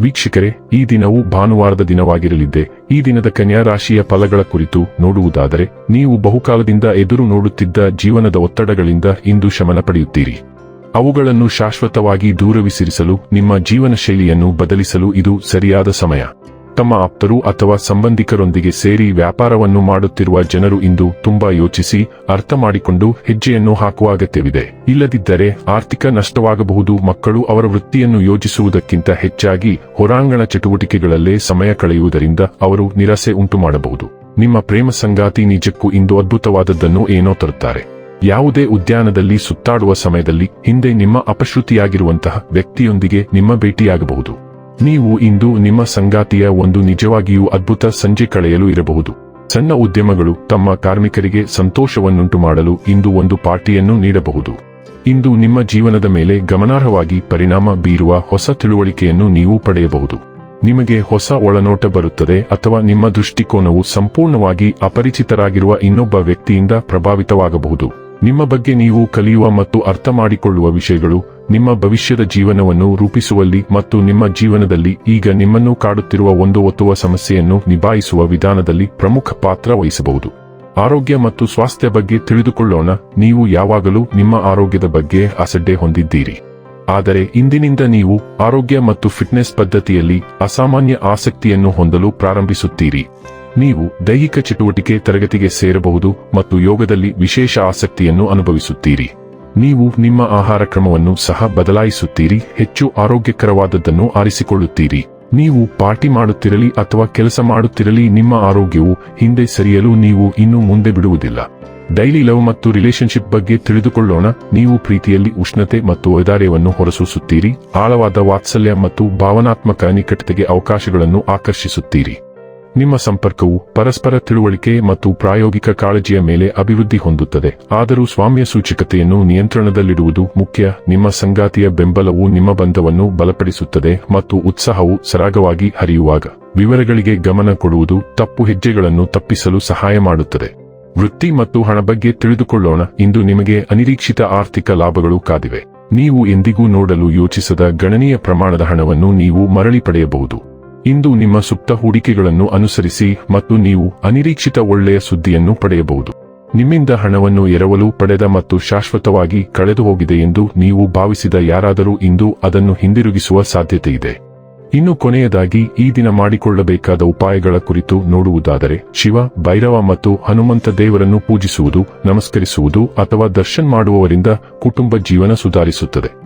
ವೀಕ್ಷಕರೇ, ಈ ದಿನವು ಭಾನುವಾರದ ದಿನವಾಗಿರಲಿದೆ ಈ ದಿನದ ಕನ್ಯಾ ರಾಶಿಯ ಫಲಗಳ ಕುರಿತು ನೋಡುವುದಾದರೆ, ನೀವು ಬಹುಕಾಲದಿಂದ ಎದುರು ನೋಡುತ್ತಿದ್ದ ಜೀವನದ ಒತ್ತಡಗಳಿಂದ ಇಂದು ಶಮನ ಪಡೆಯುತ್ತೀರಿ. ಅವುಗಳನ್ನು ಶಾಶ್ವತವಾಗಿ ದೂರವಿಸಿರಿಸಲು, ನಿಮ್ಮ ಜೀವನ ಶೈಲಿಯನ್ನು ಬದಲಿಸಲು ಇದು ಸರಿಯಾದ ಸಮಯ. ತಮ್ಮ ಆಪ್ತರು ಅಥವಾ ಸಂಬಂಧಿಕರೊಂದಿಗೆ ಸೇರಿ ವ್ಯಾಪಾರವನ್ನು ಮಾಡುತ್ತಿರುವ ಜನರು ಇಂದು ತುಂಬಾ ಯೋಚಿಸಿ ಅರ್ಥ ಮಾಡಿಕೊಂಡು ಹೆಜ್ಜೆಯನ್ನು ಹಾಕುವ ಅಗತ್ಯವಿದೆ. ಇಲ್ಲದಿದ್ದರೆ ಆರ್ಥಿಕ ನಷ್ಟವಾಗಬಹುದು, ಮಕ್ಕಳು ಅವರ ವೃತ್ತಿಯನ್ನು ಯೋಜಿಸುವುದಕ್ಕಿಂತ ಹೆಚ್ಚಾಗಿ ಹೊರಾಂಗಣ ಚಟುವಟಿಕೆಗಳಲ್ಲೇ ಸಮಯ ಕಳೆಯುವುದರಿಂದ ಅವರು ನಿರಾಸೆ ಉಂಟು ಮಾಡಬಹುದು ನಿಮ್ಮ ಪ್ರೇಮ ಸಂಗಾತಿ ನಿಜಕ್ಕೂ ಇಂದು ಅದ್ಭುತವಾದದ್ದನ್ನು ಏನೋ ತರುತ್ತಾರೆ. ಯಾವುದೇ ಉದ್ಯಾನದಲ್ಲಿ ಸುತ್ತಾಡುವ ಸಮಯದಲ್ಲಿ ಹಿಂದೆ ನಿಮ್ಮ ಅಪಶ್ರುತಿಯಾಗಿರುವಂತಹ ವ್ಯಕ್ತಿಯೊಂದಿಗೆ ನಿಮ್ಮ ಭೇಟಿಯಾಗಬಹುದು. ನೀವು ಇಂದು ನಿಮ್ಮ ಸಂಗಾತಿಯ ಒಂದು ನಿಜವಾಗಿಯೂ ಅದ್ಭುತ ಸಂಜೆ ಕಳೆಯಲು ಇರಬಹುದು. ಸಣ್ಣ ಉದ್ಯಮಗಳು ತಮ್ಮ ಕಾರ್ಮಿಕರಿಗೆ ಸಂತೋಷವನ್ನುಂಟು ಮಾಡಲು ಇಂದು ಒಂದು ಪಾರ್ಟಿಯನ್ನು ನೀಡಬಹುದು. ಇಂದು ನಿಮ್ಮ ಜೀವನದ ಮೇಲೆ ಗಮನಾರ್ಹವಾಗಿ ಪರಿಣಾಮ ಬೀರುವ ಹೊಸ ತಿಳುವಳಿಕೆಯನ್ನು ನೀವು ಪಡೆಯಬಹುದು. ನಿಮಗೆ ಹೊಸ ಒಳನೋಟ ಬರುತ್ತದೆ ಅಥವಾ ನಿಮ್ಮ ದೃಷ್ಟಿಕೋನವು ಸಂಪೂರ್ಣವಾಗಿ ಅಪರಿಚಿತರಾಗಿರುವ ಇನ್ನೊಬ್ಬ ವ್ಯಕ್ತಿಯಿಂದ ಪ್ರಭಾವಿತವಾಗಬಹುದು. ನಿಮ್ಮ ಬಗ್ಗೆ ನೀವು ಕಲಿಯುವ ಮತ್ತು ಅರ್ಥ ಮಾಡಿಕೊಳ್ಳುವ ವಿಷಯಗಳು ನಿಮ್ಮ ಭವಿಷ್ಯದ ಜೀವನವನ್ನು ರೂಪಿಸುವಲ್ಲಿ ಮತ್ತು ನಿಮ್ಮ ಜೀವನದಲ್ಲಿ ಈಗ ನಿಮ್ಮನ್ನು ಕಾಡುತ್ತಿರುವ ಒಂದು ಒತ್ತುವ ಸಮಸ್ಯೆಯನ್ನು ನಿಭಾಯಿಸುವ ವಿಧಾನದಲ್ಲಿ ಪ್ರಮುಖ ಪಾತ್ರ ವಹಿಸಬಹುದು. ಆರೋಗ್ಯ ಮತ್ತು ಸ್ವಾಸ್ಥ್ಯ ಬಗ್ಗೆ ತಿಳಿದುಕೊಳ್ಳೋಣ, ನೀವು ಯಾವಾಗಲೂ ನಿಮ್ಮ ಆರೋಗ್ಯದ ಬಗ್ಗೆ ಅಸಡ್ಡೆ ಹೊಂದಿದ್ದೀರಿ. ಆದರೆ ಇಂದಿನಿಂದ ನೀವು ಆರೋಗ್ಯ ಮತ್ತು ಫಿಟ್ನೆಸ್ ಪದ್ಧತಿಯಲ್ಲಿ ಅಸಾಮಾನ್ಯ ಆಸಕ್ತಿಯನ್ನು ಹೊಂದಲು ಪ್ರಾರಂಭಿಸುತ್ತೀರಿ. ನೀವು ದೈಹಿಕ ಚಟುವಟಿಕೆ ತರಗತಿಗೆ ಸೇರಬಹುದು ಮತ್ತು ಯೋಗದಲ್ಲಿ ವಿಶೇಷ ಆಸಕ್ತಿಯನ್ನು ಅನುಭವಿಸುತ್ತೀರಿ. ನೀವು ನಿಮ್ಮ ಆಹಾರ ಕ್ರಮವನ್ನು ಸಹ ಬದಲಾಯಿಸುತ್ತೀರಿ, ಹೆಚ್ಚು ಆರೋಗ್ಯಕರವಾದದ್ದನ್ನು ಆರಿಸಿಕೊಳ್ಳುತ್ತೀರಿ. ನೀವು ಪಾರ್ಟಿ ಮಾಡುತ್ತಿರಲಿ ಅಥವಾ ಕೆಲಸ ಮಾಡುತ್ತಿರಲಿ, ನಿಮ್ಮ ಆರೋಗ್ಯವು ಹಿಂದೆ ಸರಿಯಲು ನೀವು ಇನ್ನು ಮುಂದೆ ಬಿಡುವುದಿಲ್ಲ. ಡೈಲಿ ಲವ್ ಮತ್ತು ರಿಲೇಶನ್ಶಿಪ್ ಬಗ್ಗೆ ತಿಳಿದುಕೊಳ್ಳೋಣ. ನೀವು ಪ್ರೀತಿಯಲ್ಲಿ ಉಷ್ಣತೆ ಮತ್ತು ಒದಾರ್ಯವನ್ನು ಹೊರಸೂಸುತ್ತೀರಿ, ಆಳವಾದ ವಾತ್ಸಲ್ಯ ಮತ್ತು ಭಾವನಾತ್ಮಕ ನಿಕಟತೆಗೆ ಅವಕಾಶಗಳನ್ನು ಆಕರ್ಷಿಸುತ್ತೀರಿ. ನಿಮ್ಮ ಸಂಪರ್ಕವು ಪರಸ್ಪರ ತಿಳುವಳಿಕೆ ಮತ್ತು ಪ್ರಾಯೋಗಿಕ ಕಾಳಜಿಯ ಮೇಲೆ ಅಭಿವೃದ್ಧಿ ಹೊಂದುತ್ತದೆ. ಆದರೂ ಸ್ವಾಮ್ಯ ಸೂಚಕತೆಯನ್ನು ನಿಯಂತ್ರಣದಲ್ಲಿಡುವುದು ಮುಖ್ಯ. ನಿಮ್ಮ ಸಂಗಾತಿಯ ಬೆಂಬಲವು ನಿಮ್ಮ ಬಂಧವನ್ನು ಬಲಪಡಿಸುತ್ತದೆ ಮತ್ತು ಉತ್ಸಾಹವು ಸರಾಗವಾಗಿ ಹರಿಯುವಾಗ ವಿವರಗಳಿಗೆ ಗಮನ ಕೊಡುವುದು ತಪ್ಪು ಹೆಜ್ಜೆಗಳನ್ನು ತಪ್ಪಿಸಲು ಸಹಾಯ ಮಾಡುತ್ತದೆ. ವೃತ್ತಿ ಮತ್ತು ಹಣ ಬಗ್ಗೆ ತಿಳಿದುಕೊಳ್ಳೋಣ. ಇಂದು ನಿಮಗೆ ಅನಿರೀಕ್ಷಿತ ಆರ್ಥಿಕ ಲಾಭಗಳು ಕಾದಿವೆ. ನೀವು ಎಂದಿಗೂ ನೋಡಲು ಯೋಚಿಸದ ಗಣನೀಯ ಪ್ರಮಾಣದ ಹಣವನ್ನು ನೀವು ಮರಳಿ ಪಡೆಯಬಹುದು. ಇಂದು ನಿಮ್ಮ ಸುಪ್ತ ಹೂಡಿಕೆಗಳನ್ನು ಅನುಸರಿಸಿ ಮತ್ತು ನೀವು ಅನಿರೀಕ್ಷಿತ ಒಳ್ಳೆಯ ಸುದ್ದಿಯನ್ನು ಪಡೆಯಬಹುದು. ನಿಮ್ಮಿಂದ ಹಣವನ್ನು ಎರವಲು ಪಡೆದ ಮತ್ತು ಶಾಶ್ವತವಾಗಿ ಕಳೆದು ಹೋಗಿದೆ ಎಂದು ನೀವು ಭಾವಿಸಿದ ಯಾರಾದರೂ ಇಂದು ಅದನ್ನು ಹಿಂದಿರುಗಿಸುವ ಸಾಧ್ಯತೆಯಿದೆ ಇನ್ನು ಕೊನೆಯದಾಗಿ ಈ ದಿನ ಮಾಡಿಕೊಳ್ಳಬೇಕಾದ ಉಪಾಯಗಳ ಕುರಿತು ನೋಡುವುದಾದರೆ ಶಿವ, ಭೈರವ ಮತ್ತು ಹನುಮಂತ ದೇವರನ್ನು ಪೂಜಿಸುವುದು, ನಮಸ್ಕರಿಸುವುದು ಅಥವಾ ದರ್ಶನ್ ಮಾಡುವವರಿಂದ ಕುಟುಂಬ ಜೀವನ ಸುಧಾರಿಸುತ್ತದೆ.